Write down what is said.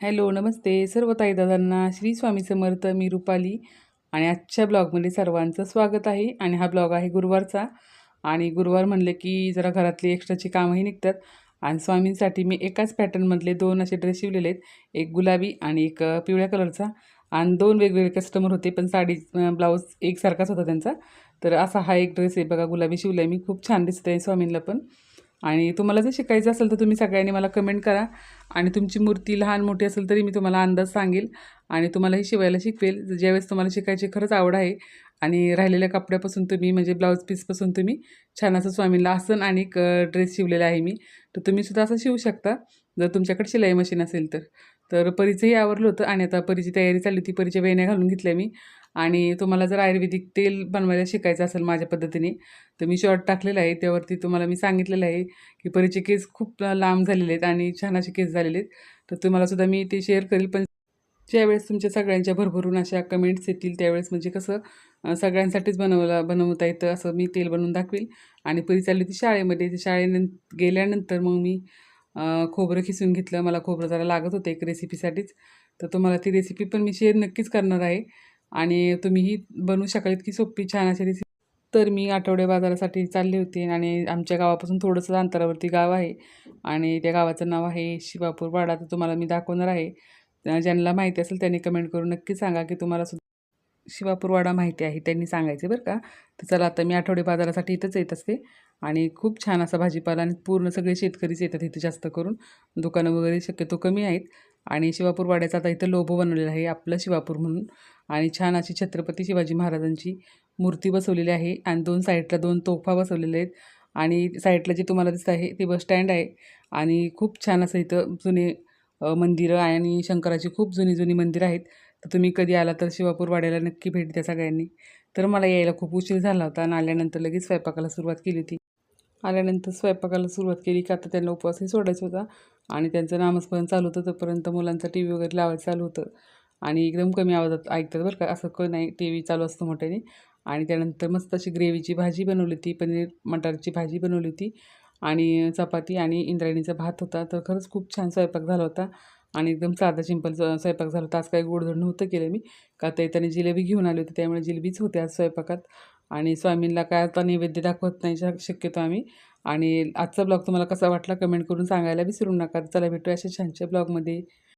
Hello नमस्ते. सर्व ताईदादांना श्री स्वामी समर्थ मी रुपाली आणि आजच्या ब्लॉगमध्ये सर्वांचं स्वागत आहे आणि हा ब्लॉग आहे गुरुवारचा आणि गुरुवार म्हणले की जरा घरातली एक्स्ट्राची कामंही निघतात आणि स्वामींसाठी मी एकाच पॅटर्नमधले दोन असे ड्रेस शिवलेले आहेत. एक गुलाबी आणि एक पिवळ्या कलरचा आणि दोन वेगवेगळे कस्टमर होते पण साडी ब्लाऊज एकसारखाच होता त्यांचा. तर असा हा एक ड्रेस आहे बघा गुलाबी शिवला आहे मी. खूप छान दिसत आहे स्वामींना पण. आणि तुम्हाला जर शिकायचं असेल तर तुम्ही सगळ्यांनी मला कमेंट करा. आणि तुमची मूर्ती लहान मोठी असेल तरी मी तुम्हाला अंदाज सांगेल. आणि तुम्हालाही शिवायला शिकवेल. ज्यावेळेस तुम्हाला शिकायची खरंच आवड आहे. आणि राहिलेल्या कपड्यापासून तुम्ही म्हणजे ब्लाऊज पीसपासून तुम्ही छान असं स्वामींला आसन आणि एक ड्रेस शिवलेला आहे मी. तर तुम्ही सुद्धा असं शिवू शकता. जर तुमच्याकडे शिलाई मशीन असेल तर. तर परीचंही आवरलं होतं आणि आता परीची तयारी चालली होती. परीच्या वेण्या घालून घेतल्या मी. आणि तुम्हाला जर आयुर्वेदिक तेल बनवायला शिकायचं असेल माझ्या पद्धतीने तर मी शॉर्ट टाकलेला आहे. त्यावरती तुम्हाला मी सांगितलेलं आहे की परीचे केस खूप लांब झालेले आहेत आणि छान असे केस झालेले आहेत. तर तुम्हालासुद्धा मी ते शेअर करेल. पण ज्यावेळेस तुमच्या सगळ्यांच्या भरभरून अशा कमेंट्स येतील त्यावेळेस म्हणजे कसं सगळ्यांसाठीच बनवला बनवता येतं असं मी तेल बनवून दाखवेल. आणि परी चालली होती शाळेमध्ये. ती शाळेनं गेल्यानंतर मग मी खोबरं खिसून घेतलं. मला खोबरं जरा लागत होतं एक रेसिपीसाठीच तर तुम्हाला ती रेसिपी पण मी शेअर नक्कीच करणार आहे. आणि तुम्हीही बनवू शकाल इतकी सोपी छान अशी रेसिपी तर मी आठवडे बाजारासाठी चालली होती आणि आमच्या गावापासून थोडंसं अंतरावरती गाव आहे आणि त्या गावाचं नाव आहे शिवापूर वाडा. तर तुम्हाला मी दाखवणार आहे. ज्यांना माहिती असेल त्यांनी कमेंट करून नक्की सांगा की तुम्हाला सुद्धा शिवापूर वाडा माहिती आहे. त्यांनी सांगायचे बरं का. तर चला आता मी आठवडे बाजारासाठी इथंच येत असते आणि खूप छान असा भाजीपाला आणि पूर्ण सगळे शेतकरीच येतात इथे जास्त करून. दुकानं वगैरे शक्यतो कमी आहेत आणि शिवापूर वाड्याचा आता इथं लोभो बनवलेला आहे आपलं शिवापूर म्हणून. आणि छान अशी छत्रपती शिवाजी महाराजांची मूर्ती बसवलेली आहे आणि दोन साईडला दोन तोफा बसवलेल्या आहेत. आणि साईडला जे तुम्हाला दिसत आहे ते बस स्टँड आहे. आणि खूप छान असं इथं जुने मंदिरं आणि शंकराची खूप जुनी जुनी मंदिरं आहेत. तर तुम्ही कधी आला तर शिवापूर वाड्याला नक्की भेट द्या सगळ्यांनी. तर मला यायला खूप उशीर झाला होता आणि आल्यानंतर लगेच स्वयंपाकाला सुरुवात केली होती. आल्यानंतर स्वयंपाकाला सुरुवात केली का आता त्यांना उपवासही सोडायचा होता आणि त्यांचं नामस्मरण चालू होतं तोपर्यंत मुलांचा टी व्ही वगैरे लावायचं चालू होतं. आणि एकदम कमी आवाजात ऐकतात बरं का. असं क नाही टी व्ही चालू असतो मोठ्याने. आणि त्यानंतर मस्त अशी ग्रेव्हीची भाजी बनवली होती पनीर मटारची भाजी बनवली होती. आणि चपाती आणि इंद्रायणीचा भात होता. तर खरंच खूप छान स्वयंपाक झाला होता. आणि एकदम साधा सिंपल स्वयंपाक झाला होता. आज काही गोडधोड नव्हतं केलं मी. का ते त्याने जिलेबी घेऊन आली होती. त्यामुळे जिलेबीच होते आज स्वयंपाकात. आणि स्वामींना काय आता नैवेद्य दाखवत नाही शक्यतो आम्ही. आणि आजचा ब्लॉग तुम्हाला कसा वाटला कमेंट करून सांगायला विसरू नका. चला भेटूया अशा छानच्या ब्लॉगमध्ये.